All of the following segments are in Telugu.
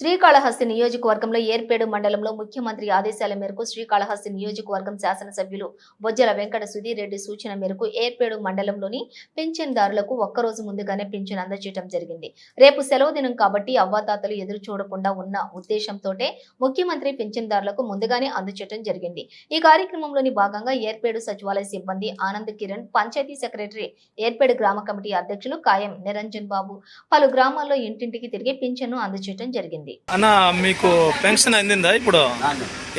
శ్రీకాళహస్తి నియోజకవర్గంలో ఏర్పేడు మండలంలో ముఖ్యమంత్రి ఆదేశాల మేరకు శ్రీకాళహస్తి నియోజకవర్గం శాసనసభ్యులు బొజ్జల వెంకట సుధీర్ రెడ్డి సూచన మేరకు ఏర్పేడు మండలంలోని పింఛన్దారులకు ఒక్కరోజు ముందుగానే పింఛన్ అందజేయడం జరిగింది. రేపు సెలవు దినం కాబట్టి అవ్వాతాతలు ఎదురు చూడకుండా ఉన్న ఉద్దేశంతోటే ముఖ్యమంత్రి పింఛన్దారులకు ముందుగానే అందజేయడం జరిగింది. ఈ కార్యక్రమంలోని భాగంగా ఏర్పేడు సచివాలయ సిబ్బంది ఆనంద్ కిరణ్ పంచాయతీ సెక్రటరీ ఏర్పేడు గ్రామ కమిటీ అధ్యక్షులు కాయం నిరంజన్ బాబు పలు గ్రామాల్లో ఇంటింటికి తిరిగి పింఛన్ను అందజేయడం జరిగింది. అన్న మీకు పెన్షన్ అందిందా ఇప్పుడు?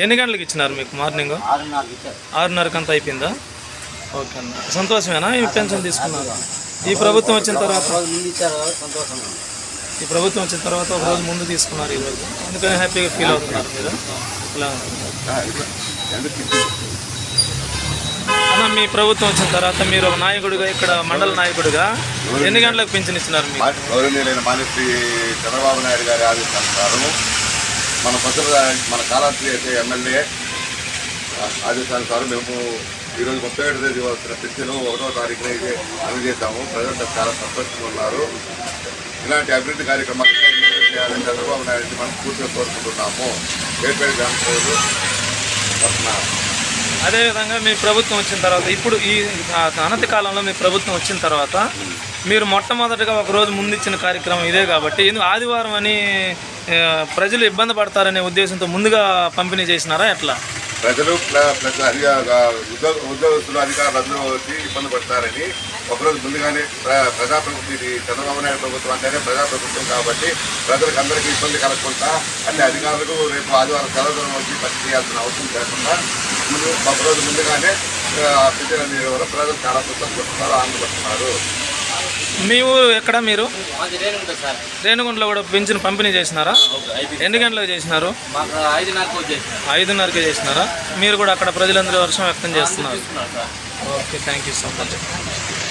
ఎన్ని గంటలకు ఇచ్చినారు మీకు మార్నింగ్? ఆరున్నరకు అంతా అయిపోయిందా? ఓకే అన్న. సంతోషమేనా ఈ పెన్షన్ తీసుకున్నారు? ఈ ప్రభుత్వం వచ్చిన తర్వాత. ఈ ప్రభుత్వం వచ్చిన తర్వాత ఒక రోజు ముందు తీసుకున్నారు ఈరోజు అందుకని హ్యాపీగా ఫీల్ అవుతున్నారు మీరు. ఇలా మీ ప్రభుత్వం వచ్చిన తర్వాత మీరు నాయకుడిగా ఇక్కడ మండల నాయకుడిగా ఎన్ని గంటలకు పెన్షన్ ఇచ్చినారు మీకు గౌరవనీయులైన మానేశ్రీ చంద్రబాబు నాయుడు గారి ఆదేశానుసారం మన పత్ర మన కాలాస్త్రి అయితే ఎమ్మెల్యే ఆదేశానుసారం మేము ఈరోజు ముప్పై ఏడు తేదీ వస్తున్న పెన్షన్ ఒకటో తారీఖున అయితే అందజేశాము. ప్రజలు చాలా సంతోషంగా ఉన్నారు. ఇలాంటి అభివృద్ధి కార్యక్రమాలు చేయాలని చంద్రబాబు నాయుడు మనం పూర్తిగా కోరుకుంటున్నాము. ఏర్పేట గ్రామ ప్రజలు అదేవిధంగా మీ ప్రభుత్వం వచ్చిన తర్వాత ఇప్పుడు ఈ అనతి కాలంలో మీ ప్రభుత్వం వచ్చిన తర్వాత మీరు మొట్టమొదటిగా ఒక రోజు ముందు ఇచ్చిన కార్యక్రమం ఇదే కాబట్టి ఎందుకు ఆదివారం అని ప్రజలు ఇబ్బంది పడతారనే ఉద్దేశంతో ముందుగా పంపిణీ చేసినారా ఎట్లా? ప్రజలు ప్లస్ అధిక ఉద్యోగ ఉద్యోగస్తులు అధికారులు వచ్చి ఇబ్బంది పడతారని ఒకరోజు ముందుగానే ప్ర- ప్రజాప్రభుత్వం ఇది చంద్రబాబు నాయుడు ప్రభుత్వం అంటేనే ప్రజాప్రభుత్వం కాబట్టి ప్రజలకు అందరికీ ఇబ్బంది కలగకుండా అన్ని అధికారులకు రేపు ఆదివారం సెలవు వచ్చి పని చేయాల్సిన అవసరం లేకుండా ముందు ఒక రోజు ముందుగానే వల్ల ప్రజలు చాలా సంతోషపడుతున్నారు ఆనందపడుతున్నారు. మీ ఊరు ఎక్కడ మీరు? మాది రేణుగుంట సార్. రేణుగుంటలో కూడా పెంచిన పంపిణీ చేసినారా? ఎన్ని గంటలకు చేసినారు? ఐదున్నరకు చేసినారా? మీరు కూడా అక్కడ ప్రజలందరూ వర్షం వ్యక్తం చేస్తున్నారు. Okay thank you so much